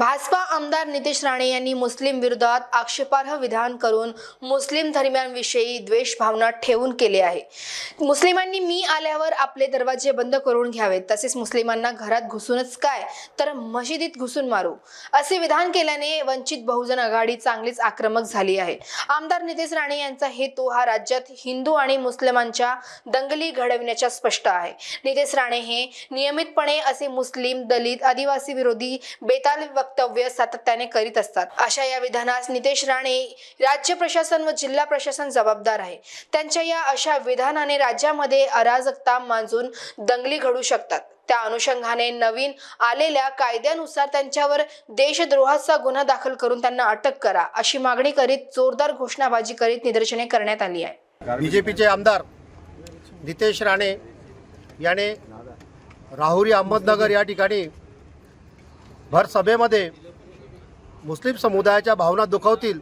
भाजपा आमदार नितेश राणे यांनी मुस्लिम विरोधात आक्षेपार्ह विधान करून मुस्लिम धर्मियांविषयी द्वेष भावना ठेवून केले आहे. मुस्लिमांनी मी आल्यावर आपले दरवाजे बंद करून घ्यावेत. तसेच मुस्लिमांना घरात घुसूनच काय तर मशिदीत घुसून मारू. असे विधान केल्याने वंचित बहुजन आघाडी चांगलीच आक्रमक झाली आहे. आमदार नितेश राणे यांचा हेतू हा राज्यात हिंदू आणि मुस्लिमांच्या दंगली घडविण्याच्या स्पष्ट आहे. नितेश राणे हे नियमितपणे असे मुस्लिम दलित आदिवासी विरोधी बेताल वक्तव्य सातत्याने करीत असतात. अशा या विधानास नितेश राणे राज्य प्रशासन व जिल्हा प्रशासन जबाबदार आहे. त्यांच्या या अशा विधानाने राज्यामध्ये अराजकता मांजून दंगली घडू शकतात. त्या अनुषंगाने नवीन आलेल्या कायद्यानुसार त्यांच्यावर देशद्रोहाचा गुन्हा दाखल करून त्यांना अटक करा अशी मागणी करीत जोरदार घोषणाबाजी करीत निदर्शने करण्यात आली आहे. बीजेपीचे आमदार नितेश राणे याने राहुरी अहमदनगर या ठिकाणी भर सभेमध्ये मुस्लिम समुदायाच्या भावना दुखवतील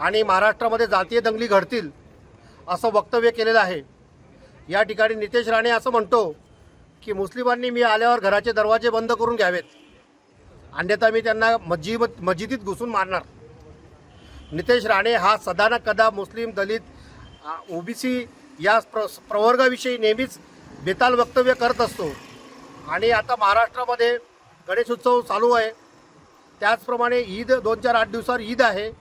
आणि महाराष्ट्रामध्ये जातीय दंगली घडतील असं वक्तव्य केलेलं आहे. या ठिकाणी नितेश राणे असं म्हणतो की मुस्लिमांनी मी आल्यावर घराचे दरवाजे बंद करून घ्यावेत. अन्यथा मी त्यांना मस्जिद मस्जिदीत घुसून मारणार. नितेश राणे हा सदाना कदा मुस्लिम दलित ओबीसी या प्र प्रवर्गाविषयी नेहमीच बेताल वक्तव्य करत असतो. आणि आता महाराष्ट्रामध्ये गणेशोत्सव चालू आहे. त्याचप्रमाणे ईद दोन चार आठ दिवसावर ईद आहे.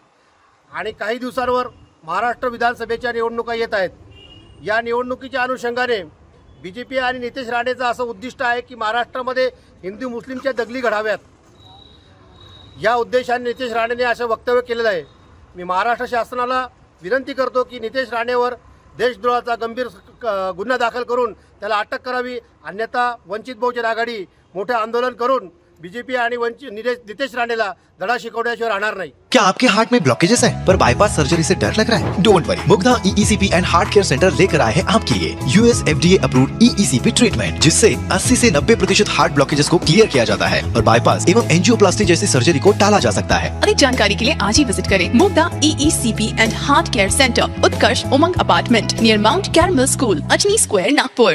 आणि काही दिवसांवर महाराष्ट्र विधानसभेच्या निवडणुका येत आहेत. या निवडणुकीच्या अनुषंगाने बी जे पी आणि नितेश राणेचं असं उद्दिष्ट आहे की महाराष्ट्रामध्ये हिंदू मुस्लिमच्या दगली घडाव्यात. या उद्देशाने नितेश राणेने असं वक्तव्य केलेलं आहे. मी महाराष्ट्र शासनाला विनंती करतो की नितेश राणेवर देशद्रोहाचा गंभीर क- गुन्हा दाखल करून त्याला अटक करावी. अन्यथा वंचित बहुजन आघाडी मोठे आंदोलन करून बीजेपी आणि वंचित नितेश नितेश राणेला धडा शिकवण्याशिवाय राहणार नाही. क्या आपके हार्ट में ब्लॉकेजेस हैं? पर बाईपास सर्जरी से डर लग रहा है? Don't worry Mugdha EECP and heart care centre लेकर आए हैं आपके लिए US FDA approved EECP treatment जिससे 80 से 90 प्रतिशत हार्ट ब्लॉकेजेस को क्लियर किया जाता है और बाईपास एवं एंजियोप्लास्टी जैसी सर्जरी को टाला जा सकता है। अधिक जानकारी के लिए आज ही विज़िट करें Mugdha EECP and heart care centre Utkarsh Umang apartment near Mount Carmel school Ajni square Nagpur